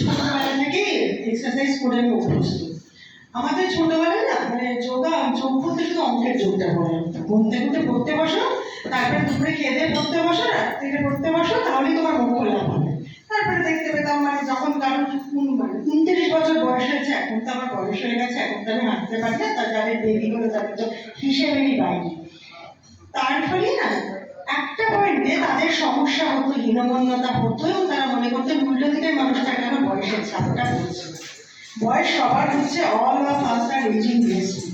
ছোটবেলা থেকে এক্সারসাইজ করে আমি অভ্যস্ত আমাদের ছোটবেলায় না মানে যোগা, যোগ করতে শুধু অঙ্কের যোগটা করে। ঘুমতে ঘুরতে পড়তে বসো, তারপরে দুপুরে খেয়ে দিয়ে পড়তে বসো রাত্রিতে পড়তে বসো, তাহলেই তোমার মুখ খোলা হবে। তারপরে দেখতে পেতাম মানে যখন কারণ মানে উনত্রিশ বছর বয়স হয়েছে, এখন তো আমার বয়স হয়ে গেছে, এখন তো আমি হাঁটতে পারি না, তার যাদের বেবি হলো তাদের তো হিসেবেরই বাইরে। তার ফলে না, একটা পয়েন্টে তাদের সমস্যা হতো, হীনমন্যতা হতো, এবং তারা মনে করতেন উল্টো দিকে মানুষটা কেন বয়সের বয়স সবার হচ্ছে all of us are ageing based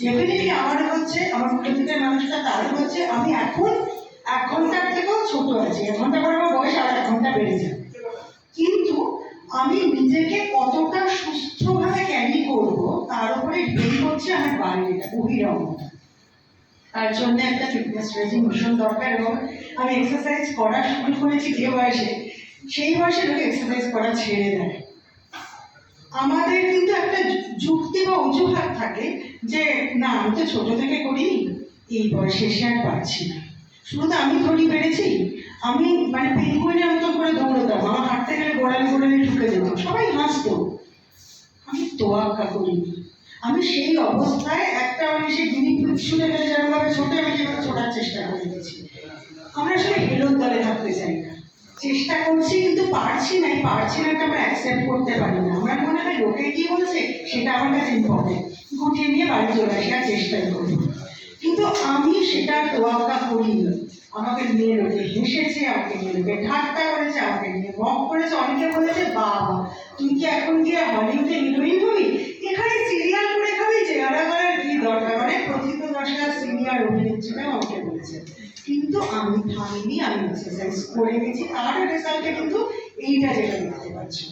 definitely আমার হচ্ছে, আমার দিকের মানুষটা তারও হচ্ছে, আমি এখন এক ঘণ্টার থেকেও ছোট আছি। এক ঘণ্টা করে আমার বয়স আর এক ঘণ্টা বেড়ে যায় কিন্তু আমি নিজেকে কতটা সুস্থভাবে ক্যারি করব, তার উপরে ডিপেন্ড করছে আমার বাইরেটা বহিরঙ্গটা তার জন্য একটা ফিটনেস রেজিম ভীষণ দরকার এবং আমি এক্সারসাইজ করা শুরু করেছি যে বয়সে। সেই বয়সে লোক এক্সারসাইজ করা ছেড়ে দেয়। আমাদের কিন্তু একটা যুক্তি বা অজুহাত থাকে যে, না, আমি তো ছোট থেকে করি, এই বয়সে এসে আর পারছি না। শুধু তো আমি ধরি পেরেছি, আমি মানে পেঙ্গুইনের মতো করে দৌড়তাম, আমার হাঁটতে গেলে গোড়ালি গোড়ালি ঢুকে যেত সবাই হাসতো। আমি তোয়াক্কা করিনি। আমি সেই অবস্থায় একটা মানে সেই গিনি শুনে গেলে যেরকমভাবে ছোটে আমি যেভাবে ছোটার চেষ্টা করে গেছি আমরা আসলে হেলোর দলে থাকতে চাই। চেষ্টা করছি, কিন্তু পারছি না পারছি না আমরা অ্যাকসেপ্ট করতে পারি না? আমার মনে হয় লোকে কি বলছে, সেটা আমার কাছে ইম্পর্টেন্ট গুটিয়ে নিয়ে বাড়ি চলে আসি, আর চেষ্টাই করি কিন্তু আমি সেটা তোয়াক্কা করিনি। আমাকে নিয়ে লোকে হেসেছে, আমাকে নিয়ে লোকে ঠাট্টা করেছে, আমাকে নিয়ে মক করেছে। অনেকে বলেছে, বাবা, তুই কি এখন গিয়ে হলিউডে হিরোইন হবি? এখানে সিরিয়াল করে খাবি? চেহারা করার কি দরকার? মানে প্রথিত দশটা সিনিয়র অভিনেত্রীরা আমি থামিনি আমি এক্সারসাইজ করে গেছি তার রেজাল্টে কিন্তু এইটা যেটা দেখতে পাচ্ছি।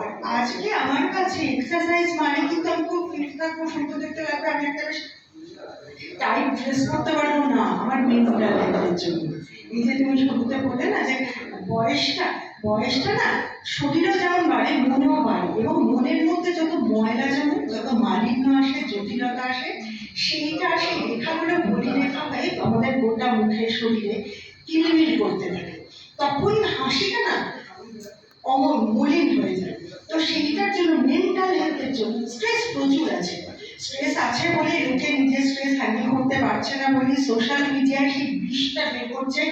আর আজকে আমার কাছে এক্সারসাইজ মানে কিন্তু আমি খুব ফিট থাকব, সুন্দর দেখতে লাগবে, আমি একটা বেশ টাইট ড্রেস করতে পারব না, আমার মেন্টাল হেলথের জন্য। এই যে তুমি শুরুতে বললে না যে বয়সটা বয়সটা না শরীরও যেমন বাড়ে, মনেও বাড়ে। এবং মনের মধ্যে যত ময়লা জমে যত মালিন্য আসে, জটিলতা আসে সেইটা আসে রেখাগুলো বলি রেখা হয়ে আমাদের গোটা মুখের শরীরে কিলমিল করতে থাকে। তখন হাসিটা না অমন মলিন হয়ে যায়। তো সেইটার জন্য মেন্টাল হেলথের জন্য স্ট্রেস প্রচুর আছে। স্ট্রেস আছে বলে লোকে নিজের স্ট্রেস হ্যান্ডেল করতে পারছে না বলে সোশ্যাল মিডিয়ায় সেই বিষটা বের করছে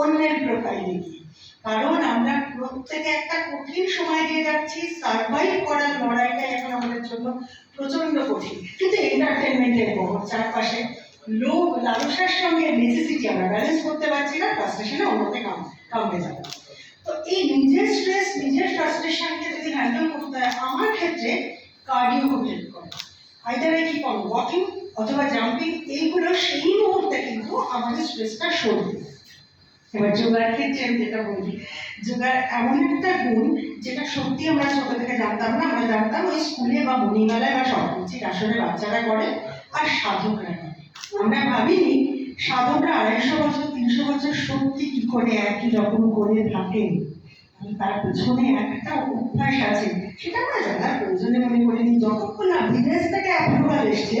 অন্যের প্রোফাইলে গিয়ে। কারণ আমরা প্রত্যেকে একটা কঠিন সময় দিয়ে যাচ্ছি সার্ভাইভ করার লড়াইটা এখন আমাদের জন্য প্রচণ্ড কঠিন। কিন্তু এন্টারটেনমেন্টের বহর, চারপাশে লোক লালসার সঙ্গে নেসেসিটি আমরা ব্যালেন্স করতে পারছি না ফ্রাস্ট্রেশনে অন্যতে কাম কামড়ে যাবে। তো এই নিজের স্ট্রেস নিজের ফ্রাস্ট্রেশনকে যদি হ্যান্ডেল করতে হয়, আমার ক্ষেত্রে কার্ডিও খুব হেল্প করে। আইদার আই কি করো ওয়াকিং অথবা জাম্পিং এইগুলো সেই মুহূর্তে কিন্তু আমাদের স্ট্রেসটা সরবে এবার যোগার ক্ষেত্রে আমি যেটা বলি যোগার এমন একটা গুণ যেটা সত্যি আমরা ছোট থেকে জানতাম না, আমরা জানতাম ওই স্কুলে বা মণিমেলায় বা সরকারি আসলে বাচ্চারা করে আর সাধকরা করে। আমরা ভাবিনি সাধকরা আড়াইশো বছর, তিনশো বছর সত্যি কি করে একই রকম করে থাকেন? তার পেছনে একটা অভ্যাস আছে, সেটা আমরা জানার প্রয়োজনে মনে করিনি। যতক্ষণ না বিদেশ থেকে অ্যাপ্রুভাল এসছে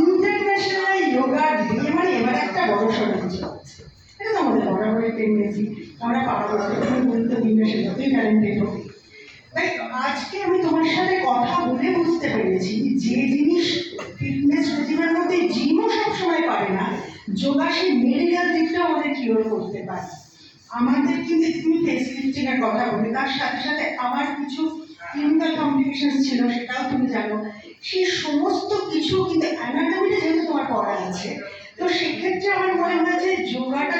ইন্টারন্যাশনাল যোগা ডে মানে এবার একটা বড় এটা তো আমাদের বরাবরই টেন্ডেন্সি আমরা পাড়া যতক্ষণ গুরুত্ব দিন না সে যতই আজকে আমি তোমার সাথে কথা বলে বুঝতে পেরেছি যে জিনিস ফিটনেস রেজিমের মধ্যে জিমও সবসময় পারে না, যোগা সেই মেডিকেল দিকটা আমাদের কিওর করতে পারে। আমাদের কিন্তু তুমি ফেস কথা বলি, তার সাথে সাথে আমার কিছু ক্লিনিক্যাল কমপ্লিকেশন ছিল, সেটাও তুমি জানো। সেই সমস্ত কিছু কিন্তু অ্যানাটমিটা যেহেতু তোমার পড়া আছে, তো সেক্ষেত্রে আমার মনে হয় যে যোগাটা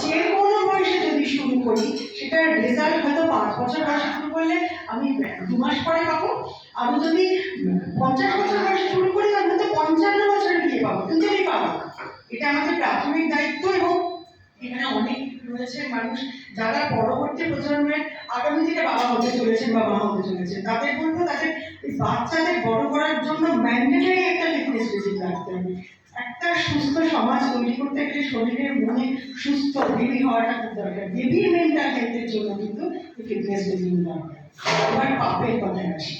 যে কোনো বয়সে যদি শুরু করি, সেটার রেজাল্ট হয়তো পাঁচ বছর বয়সে শুরু করলে আমি দু মাস পরে পাবো। আমি যদি পঞ্চাশ বছর বয়সে শুরু করি আমি হয়তো পঞ্চান্ন বছরে গিয়ে পাবো। আমি পাবো। এটা আমাদের প্রাথমিক দায়িত্ব এবং এখানে অনেক রয়েছে মানুষ যারা পরবর্তী প্রজন্মের আগামী দিনে বাবা হতে চলেছেন বা মা হতে চলেছেন, তাদের বলব তাদের বাচ্চাদের বড় করার জন্য ম্যান্ডেটারি একটা ফিটনেস রাখতে হবে। একটা সুস্থ সমাজ তৈরি করতে গেলে শরীরের মনে সুস্থ বেবি হওয়াটা খুব দরকার। বেবির মেন্টাল হেলথের জন্য কিন্তু ফিটনেস রেজিম দরকার। এবার পাপের কথায় আসি।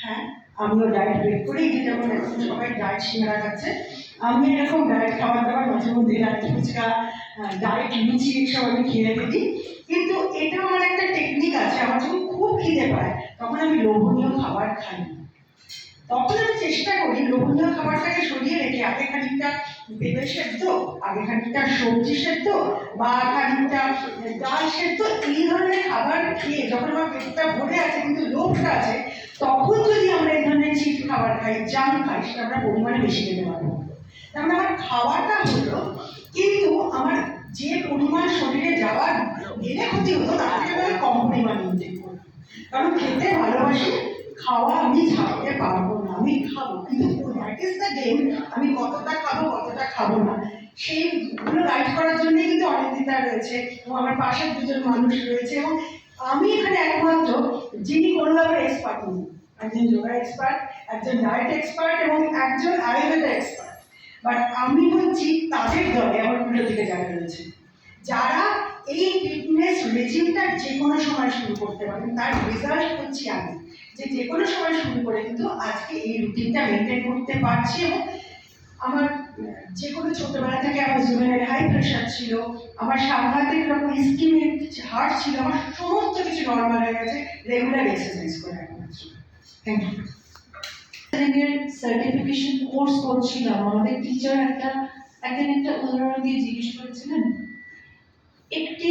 হ্যাঁ আমিও ডায়েট ব্রেক করি যে যেমন এখন সবাই ডায়েট সিঙ্গারা খাচ্ছে আমি এরকম ডায়েট খাবার দাবার মাঝে মধ্যে রাত ফুচকা ডায়েট লুচি এসব আমি খেয়ে ফেলি। কিন্তু এটা আমার একটা টেকনিক আছে, আমার যখন খুব খিদে পায়, তখন আমি লোভনীয় খাবার খাই। তখন আমি চেষ্টা করি লোভনীয় খাবারটাকে সরিয়ে রেখে, আগে খানিকটা পেঁপে সেদ্ধ, আগে খানিকটা সবজি সেদ্ধ, বা খানিকটা ডাল সেদ্ধ, এই ধরনের খাবার খেয়ে যখন আমার পেটটা ভরে আছে, কিন্তু লোভটা আছে, তখন যদি আমরা এই ধরনের চিপ খাবার খাই জাঙ্ক খাই, সেটা আমরা পরিমাণে বেশি খেতে পারব। তার মানে আমার খাওয়াটা হলো, কিন্তু আমার যে পরিমাণ শরীরে যাওয়ার গেলে ক্ষতি হতো, তার থেকে কম পরিমাণ ইনটেক করব কারণ খেতে ভালোবাসি খাওয়া আমি ছাড়তে পারব না, আমি খাব। কিন্তু দ্যাট ইজ দ্য গেম আমি কতটা খাব কতটা খাব না। সেইগুলো গাইড করার জন্যই কিন্তু অনিন্দিতা রয়েছে এবং আমার পাশের দুজন মানুষ রয়েছে এবং আমি এখানে একমাত্র যিনি কোনো এক্সপার্ট নেই। একজন যোগা এক্সপার্ট একজন ডায়েট এক্সপার্ট এবং একজন আয়ুর্বেদা এক্সপার্ট বাট আমি হচ্ছি তাদের দলে, আমার উল্টো দিকে যারা রয়েছে। যারা এই ফিটনেস রেজিমটা যে কোনো সময় শুরু করতে পারেন। তার রেজাল্ট হচ্ছি আমি। যে যে কোনো সময় শুরু করে কিন্তু আজকে এই রুটিনটা মেনটেন করতে পারছি এবং আমার, যে কোনো ছোটবেলা থেকে আমার জীবনের হাই প্রেশার ছিল, আমার সাংঘাতিক রকম স্কিনের হার্ট ছিল, আমার সমস্ত কিছু নর্মাল হয়ে গেছে রেগুলার এক্সারসাইজ করে থ্যাংক ইউ সার্টিফিকেশন কোর্স করছিলাম। আমাদের টিচার একটা একদিন একটা উদাহরণ দিয়ে জিজ্ঞেস করেছিলেন একটি